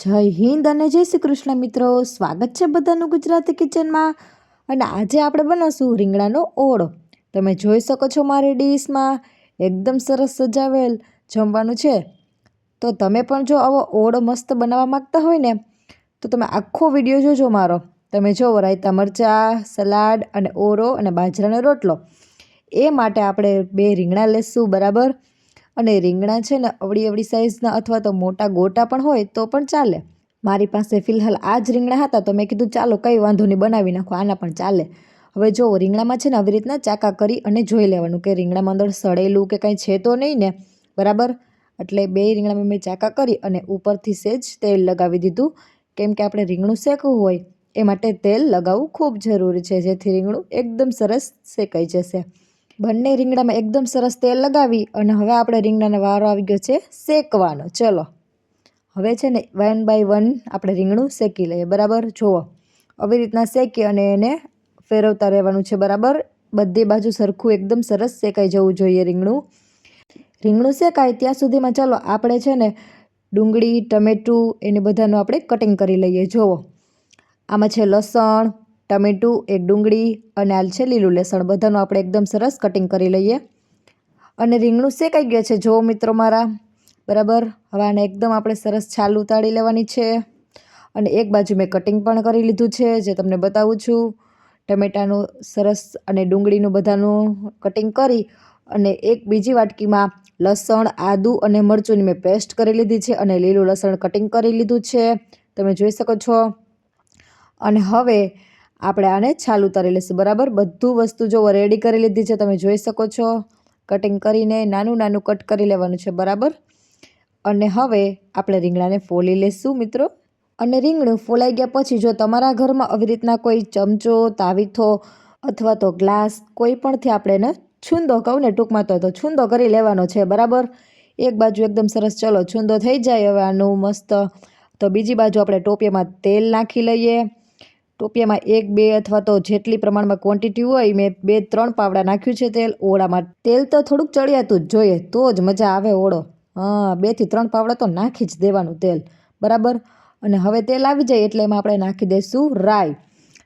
જય હિન્દ અને જય શ્રી કૃષ્ણ મિત્રો. સ્વાગત છે બધાનું ગુજરાતી કિચનમાં. અને આજે આપણે બનાવશું રીંગણાનો ઓળો. તમે જોઈ શકો છો મારી ડીશમાં એકદમ સરસ સજાવેલ જમવાનું છે. તો તમે પણ જો આવો ઓળો મસ્ત બનાવવા માગતા હોય ને, તો તમે આખો વીડિયો જોજો મારો. તમે જો રાયતા મરચાં, સલાડ અને ઓરો અને બાજરાનો રોટલો. એ માટે આપણે બે રીંગણા લેશું બરાબર. અને રીંગણા છે ને અવળી અવળી સાઇઝના અથવા તો મોટા ગોટા પણ હોય તો પણ ચાલે. મારી પાસે ફિલહાલ આ જ રીંગણા હતા તો મેં કીધું, ચાલો, કંઈ વાંધો નહીં, બનાવી નાખો, આના પણ ચાલે. હવે જો રીંગણામાં છે ને આવી રીતના ચાકા કરી અને જોઈ લેવાનું કે રીંગણામાં અંદર સડેલું કે કંઈ છે તો નહીં ને, બરાબર? એટલે બે રીંગણામાં મેં ચાકા કરી અને ઉપરથી સેજ તેલ લગાવી દીધું. કેમ કે આપણે રીંગણું શેકવું હોય, એ માટે તેલ લગાવવું ખૂબ જરૂરી છે, જેથી રીંગણું એકદમ સરસ શેકાઈ જશે. બંને રીંગણામાં એકદમ સરસ તેલ લગાવી અને હવે આપણે રીંગણાનો વારો આવી ગયો છે શેકવાનો. ચલો. હવે છે ને વન બાય વન આપણે રીંગણું શેકી લઈએ. બરાબર? જુઓ. આવી રીતના શેકી અને એને ફેરવતા રહેવાનું છે. બરાબર? બધી બાજુ સરખું એકદમ સરસ શેકાઈ જવું જોઈએ રીંગણું. રીંગણું શેકાય ત્યાં સુધીમાં ચાલો આપણે છે ને ડુંગળી, ટમેટું એને બધાનું આપણે કટિંગ કરી લઈએ. જુઓ. આમાં છે લસણ ટમેટું, એક ડુંગળી અને આલછે લીલું લસણ, બધાનું આપણે એકદમ સરસ કટિંગ કરી લઈએ. અને રીંગણું શેકાઈ ગયા છે જો મિત્રો મારા. બરાબર? હવે આને એકદમ આપણે સરસ છાલ ઉતારી લેવાની છે. અને એક બાજુ મેં કટિંગ પણ કરી લીધું છે, જે તમને બતાવું છું. ટમેટાનું સરસ અને ડુંગળીનું બધાનું કટિંગ કરી અને એક બીજી વાટકીમાં લસણ, આદું અને મરચુંની મેં પેસ્ટ કરી લીધી છે અને લીલું લસણ કટિંગ કરી લીધું છે. તમે જોઈ શકો છો. અને હવે આપણે આને છાલ ઉતારી લઈશું બરાબર? બધું વસ્તુ જો રેડી કરી લીધી છે, તમે જોઈ શકો છો. કટિંગ કરીને નાનું નાનું કટ કરી લેવાનું છે, બરાબર? અને હવે આપણે રીંગણાને ફોલી લઈશું મિત્રો. અને રીંગણું ફોલાઈ ગયા પછી જો તમારા ઘરમાં આવી રીતના કોઈ ચમચો, તાવીથો અથવા તો ગ્લાસ કોઈ પણથી આપણે એને છૂંદો કહું ને ટૂંકમાં તો તો છૂંદો કરી લેવાનો છે, બરાબર? એક બાજુ એકદમ સરસ, ચલો, છૂંદો થઈ જાય, હવે આનું મસ્ત, તો બીજી બાજુ આપણે ટોપીમાં તેલ નાખી લઈએ. ટોપિયામાં એક, બે અથવા તો જેટલી પ્રમાણમાં ક્વોન્ટિટી હોય, મેં બે, ત્રણ પાવડા નાખ્યું છે તેલ ઓળામાં. તેલ તો થોડુંક ચડિયાતું જ જોઈએ, તો જ મજા આવે ઓળો. હા બેથી ત્રણ પાવડા તો નાખી જ દેવાનું તેલ. બરાબર? અને હવે તેલ આવી જાય એટલે એમાં આપણે નાખી દઈશું રાઈ.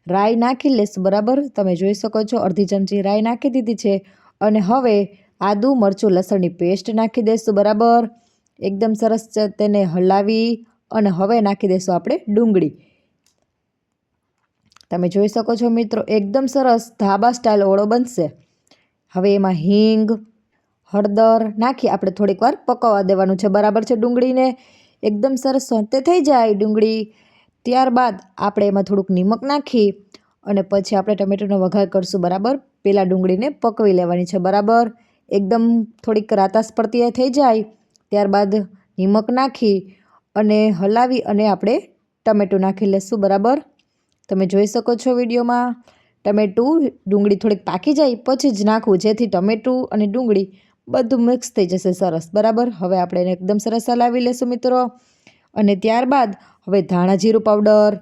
રાઈ નાખી લેશું, બરાબર? તમે જોઈ શકો છો, અડધી ચમચી રાઈ નાખી દીધી છે. અને હવે આદું, મરચું, લસણની પેસ્ટ નાખી દઈશું બરાબર? એકદમ સરસ તેને હલાવી અને હવે નાખી દઈશું આપણે ડુંગળી. તમે જોઈ શકો છો મિત્રો, એકદમ સરસ ધાબા સ્ટાઇલ ઓળો બનશે. હવે એમાં હિંગ, હળદર નાખી આપણે થોડીક વાર પકવવા દેવાનું છે. બરાબર છે ડુંગળીને? એકદમ સરસ સોંતે થઈ જાય ડુંગળી. ત્યારબાદ આપણે એમાં થોડુંક નિમક નાખી અને પછી આપણે ટમેટોનો વઘાર કરશું. બરાબર? પહેલાં ડુંગળીને પકવી લેવાની છે. બરાબર? એકદમ થોડીક રાતાસ પડતી થઈ જાય. ત્યારબાદ નિમક નાખી અને હલાવી અને આપણે ટમેટું નાખી લઈશું બરાબર? તમે જોઈ શકો છો વિડીયોમાં, ટમેટું ડુંગળી થોડીક પાકી જાય, પછી જ નાખવું, જેથી ટમેટું અને ડુંગળી બધું મિક્સ થઈ જશે સરસ, બરાબર? હવે આપણે એને એકદમ સરસ હલાવી લેશું મિત્રો. અને ત્યારબાદ હવે ધાણા જીરું પાવડર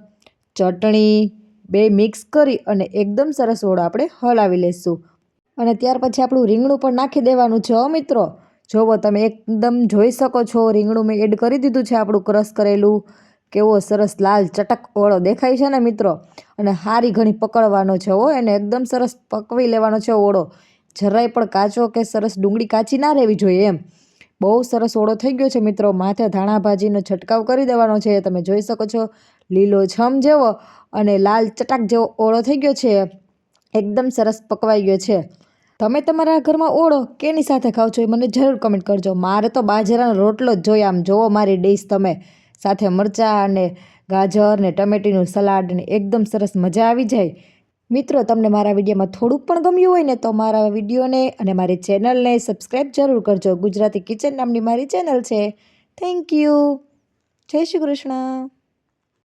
ચટણી બે મિક્સ કરી અને એકદમ સરસ ઓળો આપણે હલાવી લઈશું અને ત્યાર પછી આપણું રીંગણું પણ નાખી દેવાનું છે મિત્રો. જોવો તમે એકદમ જોઈ શકો છો, રીંગણું મેં એડ કરી દીધું છે આપણું ક્રશ કરેલું. કેવો સરસ લાલ ચટક ઓળો દેખાય છે ને મિત્રો? અને હારી ઘણી પકડવાનો છે હો, એને એકદમ સરસ પકવી લેવાનો છે ઓળો. જરાય પણ કાચો કે સરસ ડુંગળી કાચી ના રહેવી જોઈએ એમ. બહુ સરસ ઓળો થઈ ગયો છે મિત્રો. માથે ધાણા ભાજીનો છંટકાવ કરી દેવાનો છે. તમે જોઈ શકો છો, લીલો છમ જેવો અને લાલ ચટાક જેવો ઓળો થઈ ગયો છે. એકદમ સરસ પકવાઈ ગયો છે. તમે તમારા ઘરમાં ઓળો કેની સાથે ખાવ છો એ મને જરૂર કમેન્ટ કરજો. મારે તો બાજરાનો રોટલો જ જોઈએ આમ જોવો મારી ડીશ તમે. સાથે મરચાં અને ગાજર ને ટમેટીનું સલાડ ને એકદમ સરસ મજા આવી જાય. મિત્રો, તમને મારા વિડીયોમાં થોડુંક પણ ગમ્યું હોય ને તો મારા વિડીયોને અને મારી ચેનલને સબસ્ક્રાઈબ જરૂર કરજો. ગુજરાતી કિચન નામની મારી ચેનલ છે. થેન્ક યુ જય શ્રી કૃષ્ણ.